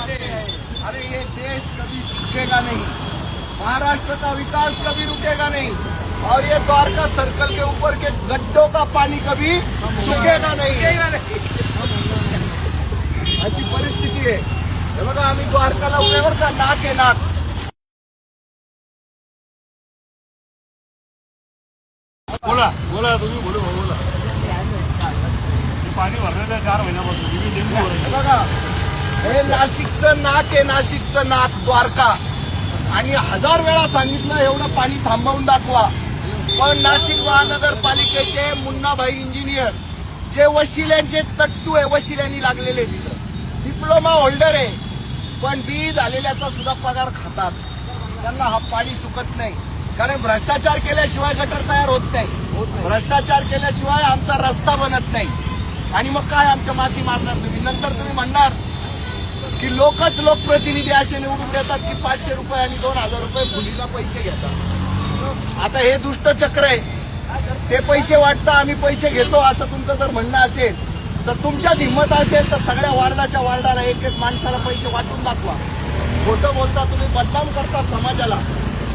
अरे ये देश कभी झुकेगा नहीं। महाराष्ट्र का विकास कभी रुकेगा नहीं। और ये द्वारका सर्कल के ऊपर के गड्ढों का पानी कभी सुकेगा नहीं। अशी परिस्थिती आहे हे बघा आम्ही द्वारकाला उभेवर का नाक आहे नाक. बोला बोला तुम्ही बोलू बोला. हे पाणी भरलेलं आहे चार महिन्यापासून बघा हे नाशिकचं नाक आहे नाशिकचं नाक द्वारका. आणि हजार वेळा सांगितलं एवढं पाणी थांबवून दाखवा. पण नाशिक महानगरपालिकेचे मुन्नाभाई इंजिनियर जे वशिल्यांचे तट्टू आहे वशिल्यांनी लागलेले तिथं डिप्लोमा होल्डर आहे पण बी झालेल्याचा सुद्धा पगार खातात. त्यांना हा पाणी सुकत नाही. कारण भ्रष्टाचार केल्याशिवाय गटर तयार होत नाही. भ्रष्टाचार केल्याशिवाय आमचा रस्ता बनत नाही. आणि मग काय आमच्या माती मारणार तुम्ही? नंतर तुम्ही म्हणणार की लोकच लोकप्रतिनिधी असे निवडून देतात की पाचशे रुपये आणि दोन हजार रुपये मुलीला पैसे घेतात. आता हे दुष्ट चक्र आहे. ते पैसे वाटतं आम्ही पैसे घेतो असं तुमचं जर म्हणणं असेल तर तुमच्यात हिंमत असेल तर सगळ्या वार्डाच्या वार्डाला एक एक माणसाला पैसे वाटून दाखवा. खोटं बोलता तुम्ही बदनाम करता समाजाला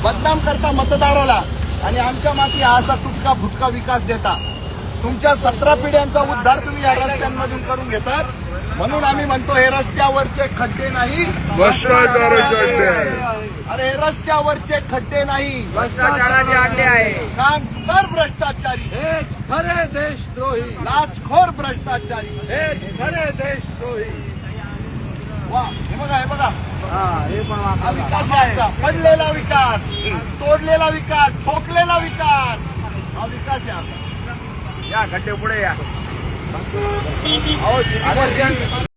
बदनाम करता मतदाराला आणि आमच्या माती हा असा तुटका फुटका विकास देता. तुमच्या सतरा पिढ्यांचा उद्धार तुम्ही या रस्त्यांमधून करून घेतात. म्हणून आम्ही म्हणतो हे रस्त्यावरचे खड्डे नाही. अरे हे रस्त्यावरचे खड्डे नाही. भ्रष्टाचाराचे अड्डे आहे. काम चुकार भ्रष्टाचारी. हे खरे देशद्रोही. लाचखोर भ्रष्टाचारी. हे खरे देशद्रोही. वा हे बघा हे बघा. हा. विकास. पडलेला विकास तोडलेला विकास ठोकलेला विकास. असा या खड्डे पुढे या अरे